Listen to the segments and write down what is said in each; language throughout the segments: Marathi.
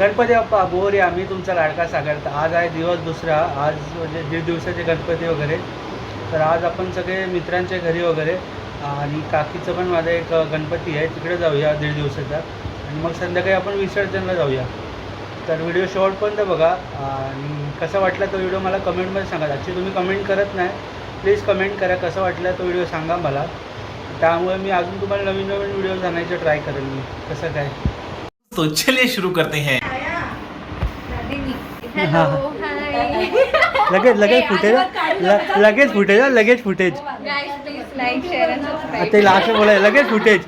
गणपती बाप्पा बोर मी आम्ही तुमचा लाडका सागर आज आहे दिवस दुसरा आज म्हणजे दीड दिवसाचे गणपती वगैरे. तर आज आपण सगळे मित्रांच्या घरी वगैरे आणि काकीचं पण माझा एक गणपती आहे तिकडे जाऊया दीड दिवसाचा. आणि मग संध्याकाळी आपण विसर्जनला जाऊया. तर व्हिडिओ शेवटपर्यंत बघा आणि कसा वाटला तो व्हिडिओ मला कमेंटमध्ये सांगा. ॲक्च्युली तुम्ही कमेंट करत नाही प्लीज कमेंट करा. कसा वाटला तो व्हिडिओ सांगा मला. त्यामुळे मी अजून तुम्हाला नवीन नवीन व्हिडिओ आणायचे ट्राय करेन मी. कसं काय? तो चलिए शुरू करते हैं. लगेच लगेच फुटेज. लगेच फुटेज हा, लगेच फुटेज. सबस्क्राईब ते लास्ट बोलाय लगेच फुटेज.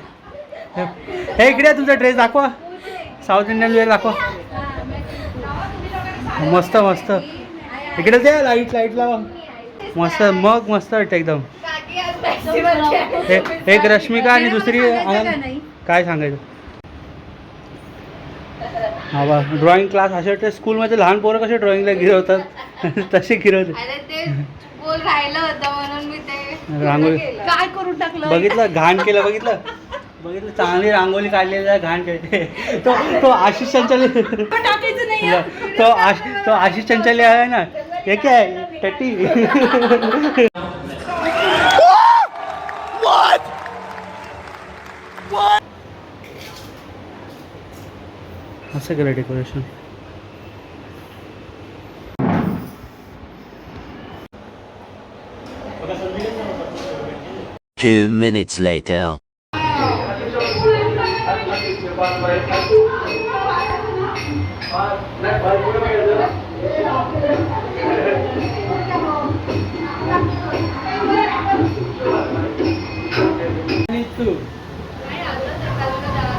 हे इकडे तुमचा ड्रेस दाखवा. साऊथ इंडियन वेअर दाखवा. मस्त मस्त. इकडे ते लाइट लाइट लावा. मस्त मग मस्त वाटतं एकदम. एक एक रश्मिका आणि दुसरी काय सांगायचं? हा बा ड्रॉइंग क्लास असे वाटते स्कूलमध्ये लहान पोरं कसे ड्रॉइंगला गिरवतात? तसे गिरवते. अरे ते बोल राहिलं होतं म्हणून मी ते रांगोळी. काय करून टाकलं? बघितलं घाण केलं बघितलं? बघितलं चांगली रांगोळी काढलेली आहे, घाण केली. तो तो आशिष टाकायचं नाही तो आश तो आशिष चंचले आहे ना? हे काय? टट्टी. What? What? That's a great decoration. Two minutes later.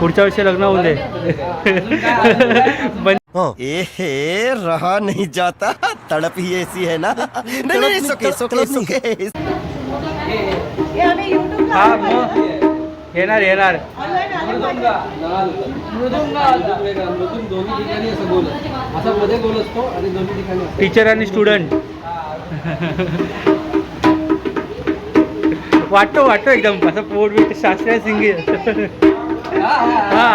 पुढच्या वर्षी लग्न होऊन दे. एहे रहा नहीं जाता. तड़प ही ऐसी है ना. नहीं नहीं सुके सुके सुके हा। मग येणार येणार. टीचर आणि स्टुडंट वाटतो वाटतो एकदम. असं पोट बीट शास्त्रीय सिंगिंग. हा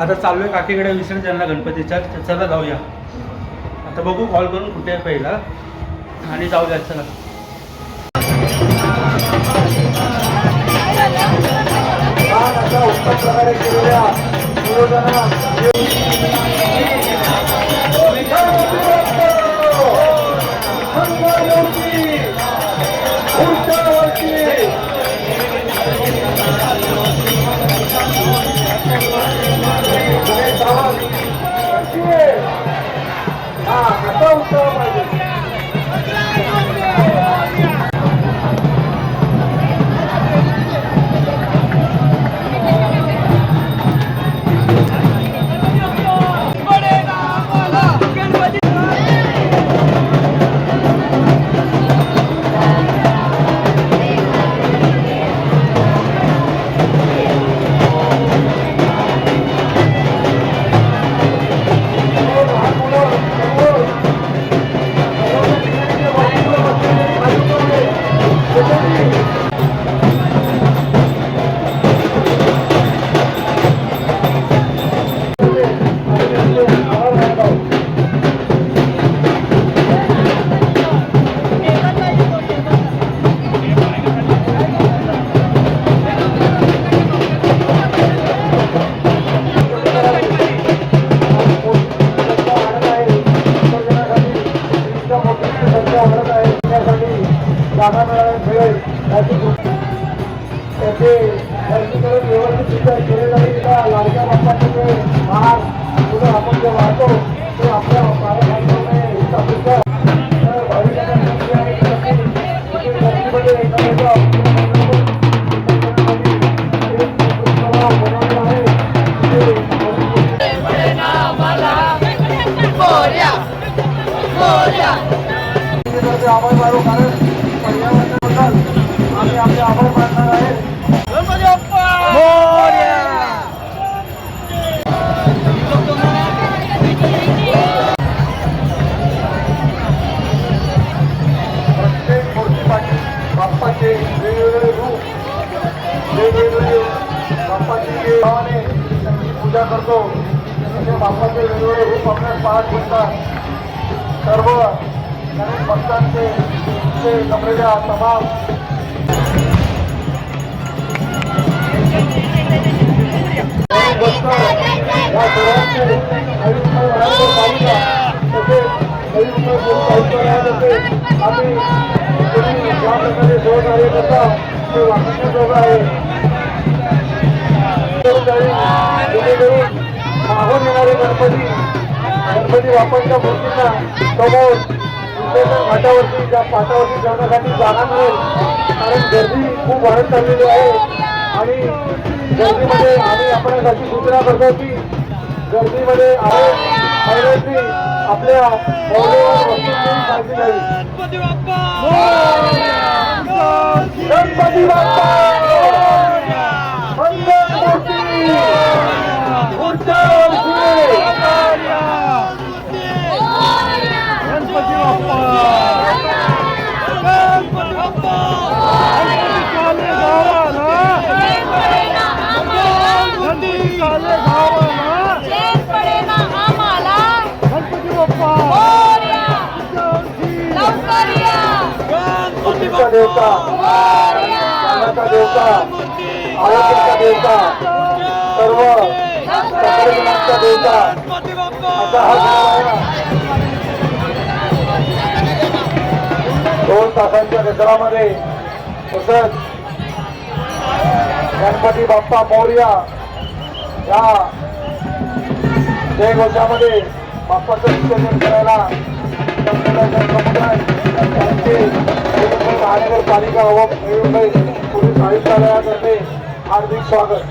आता चाललोय काकीकडे विसर्जनला गणपतीच्या चला जाऊया. आता बघू कॉल करून कुठे आहे पहिला. आणि जाऊया चला. आवाज मारो आपले आभार मानणार आहे प्रत्येक मूर्तीपाठी बाप्पाचे वेगवेगळे रूप वेगवेगळे बाप्पाची जे भावाने पूजा करतो असे बाप्पाचे वेगवेगळे रूप आपल्याला पाहत दिसतात सर्व गणेश ते जमलेल्या तमाम या तसेच आम्ही प्रकारे सहकार्य करता ते वाचण्याजोगं आहे मागून येणारे गणपती गणपती बाप्पांच्या मूर्तींना समोर घाटावरती त्या पाटावरती ठेवण्यासाठी जागा मिळेल. कारण गर्दी खूप वाढत चाललेली आहे. आणि गर्दीमध्ये आम्ही आपण अशी सूचना करतो की गर्दीमध्ये आहे महिलांनी आपल्या मौल्यवान वस्तूंची काळजी घ्यावी गणपती बाप्पा! मंगलमूर्ती उच्चावती गणपती देवता. देवता. आरोग्याचा देवता. सर्व सकाळीचा देवता. असा हा दोन तासांच्या गजरामध्ये तसंच गणपती बाप्पा मोर्या या जयघोषामध्ये बाप्पाचं विसर्जन करायला समुदाय महानगरपालिका व नवी मुंबई पोलीस आयुक्तालयातर्फे हार्दिक स्वागत.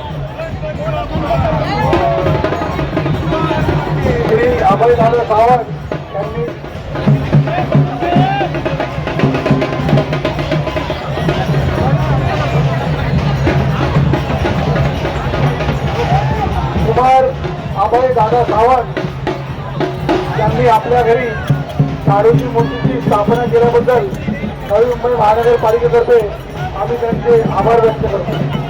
श्री अभयदादा सावंत यांनी कुमार अभय दादा सावंत यांनी आपल्या घरी शाडूची मूर्तीची स्थापना केल्याबद्दल नवी मुंबई महानगरपालिकेतर्फे आम्ही त्यांचे आभार व्यक्त करतो.